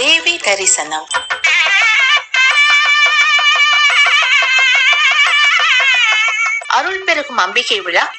தரிசனம். அருள் பெருகும் அம்பிகை விழா.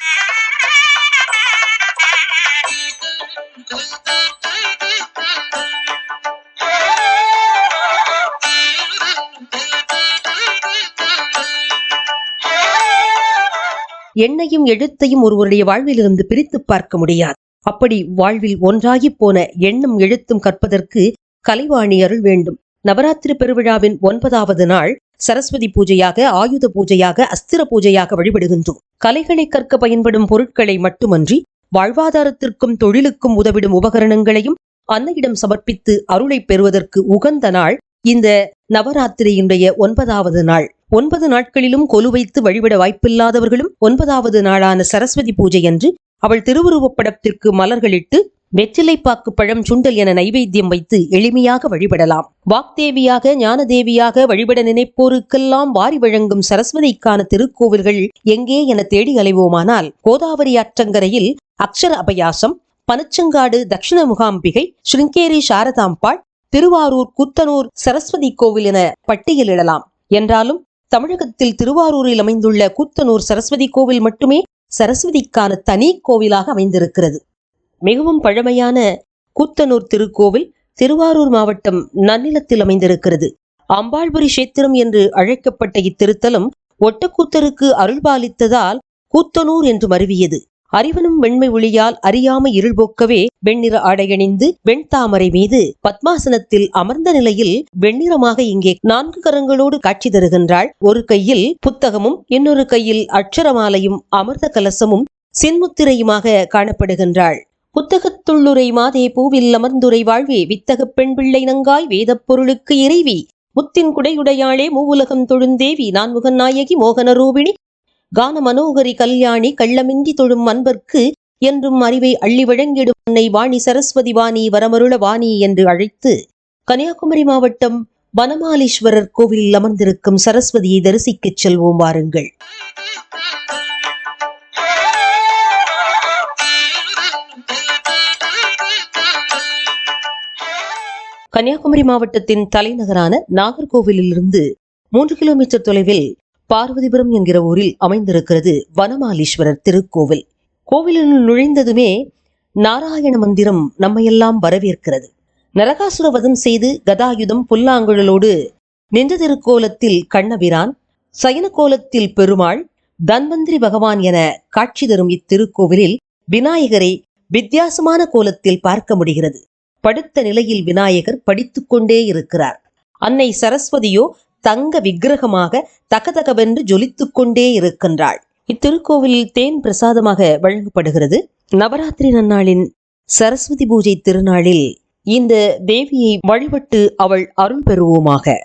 எண்ணையும் எழுத்தையும் ஒருவருடைய வாழ்விலிருந்து பிரித்து பார்க்க முடியாது. அப்படி வாழ்வில் ஒன்றாகிப் போன எண்ணும் எழுத்தும் கற்பதற்கு கலைவாணி அருள் வேண்டும். நவராத்திரி பெருவிழாவின் ஒன்பதாவது நாள் சரஸ்வதி பூஜையாக ஆயுத பூஜையாக அஸ்திர பூஜையாக வழிபடுகின்றோம். கலைகளை கற்க பயன்படும் பொருட்களை மட்டுமன்றி வாழ்வாதாரத்திற்கும் தொழிலுக்கும் உதவிடும் உபகரணங்களையும் அன்னையிடம் சமர்ப்பித்து அருளை பெறுவதற்கு உகந்த நாள் இந்த நவராத்திரியினுடைய ஒன்பதாவது நாள். ஒன்பது நாட்களிலும் கொலு வைத்து வழிபட வாய்ப்பில்லாதவர்களும் ஒன்பதாவது நாளான சரஸ்வதி பூஜை அன்று அவள் திருவுருவப் படத்திற்கு மலர்களிட்டு வெற்றிலைப்பாக்கு பழம் சுண்டல் என நைவேத்தியம் வைத்து எளிமையாக வழிபடலாம். வாக்தேவியாக ஞானதேவியாக வழிபட நினைப்போருக்கெல்லாம் வாரி வழங்கும் சரஸ்வதிக்கான திருக்கோவில்கள் எங்கே என தேடி அலைவோமானால் கோதாவரி ஆற்றங்கரையில் அக்ஷர அபயாசம் பனச்சங்காடு தட்சிண முகாம்பிகை ஸ்ருங்கேரி சாரதாம்பாள் திருவாரூர் குத்தனூர் சரஸ்வதி கோவில் என பட்டியலிடலாம் என்றாலும் தமிழகத்தில் திருவாரூரில் அமைந்துள்ள கூத்தனூர் சரஸ்வதி கோவில் மட்டுமே சரஸ்வதிக்கான தனி கோவிலாக அமைந்திருக்கிறது. மிகவும் பழமையான கூத்தனூர் திருக்கோவில் திருவாரூர் மாவட்டம் நன்னிலத்தில் அமைந்திருக்கிறது. அம்பாள்புரி சேத்திரம் என்று அழைக்கப்பட்ட இத்திருத்தலம் ஒட்டக்கூத்தருக்கு அருள்பாலித்ததால் கூத்தனூர் என்று மருவியது. அறிவனும் வெண்மை ஒளியால் அறியாம இருள் போக்கவே வெண்ணிற ஆடையணிந்து வெண்தாமரை மீது பத்மாசனத்தில் அமர்ந்த நிலையில் வெண்ணிறமாக இங்கே நான்கு கரங்களோடு காட்சி தருகின்றாள். ஒரு கையில் புத்தகமும் இன்னொரு கையில் அட்சரமாலையும் அமிர்த கலசமும் சின்முத்திரையுமாக காணப்படுகின்றாள். புத்தகத்துள்ளுரை மாதே பூவில் அமர்ந்துரை வாழ்வே வித்தகப் பெண் பிள்ளை நங்காய் வேதப் பொருளுக்கு இறைவி. முத்தின் குடையுடையாளே மூவுலகம் தொழுந்தேவி. நான்முகன் நாயகி மோகன ரூபிணி. கான மனோகரி கல்யாணி கள்ளமின்றி தொழும் அன்பர்க்கு என்றும் அறிவை அள்ளி வழங்கிடும் அன்னை வாணி சரஸ்வதி வாணி வரமருள வாணி என்று அழைத்து கன்னியாகுமரி மாவட்டம் வனமாலீஸ்வரர் கோவிலில் அமர்ந்திருக்கும் சரஸ்வதியை தரிசிக்கச் செல்வோம் வாருங்கள். கன்னியாகுமரி மாவட்டத்தின் தலைநகரான நாகர்கோவிலிலிருந்து மூன்று கிலோமீட்டர் தொலைவில் பார்வதிபுரம் என்கிற ஊரில் அமைந்திருக்கிறது வனமாலீஸ்வரர் திருக்கோவில். கோவிலினுள் நுழைந்ததுமே நாராயண மந்திரம் நம்மையெல்லாம் வரவேற்கிறது. நரகாசுர வதம் செய்து கதாயுதம் புல்லாங்குழலோடு நின்ற திருக்கோலத்தில் கண்ணபிரான் சயன கோலத்தில் பெருமாள் தன்வந்திரி பகவான் என காட்சி தரும் இத்திருக்கோவிலில் விநாயகரை வித்தியாசமான கோலத்தில் பார்க்க முடிகிறது. படுத்த நிலையில் விநாயகர் படித்துக்கொண்டே இருக்கிறார். அன்னை சரஸ்வதியோ தங்க விக்கிரகமாக தகதகவென்று ஜொலித்துக் கொண்டே இருக்கின்றாள். இத்திருக்கோவிலில் தேன் பிரசாதமாக வழங்கப்படுகிறது. நவராத்திரி நன்னாளின் சரஸ்வதி பூஜை திருநாளில் இந்த தேவியை வழிபட்டு அவள் அருள் பெறுவோமாக.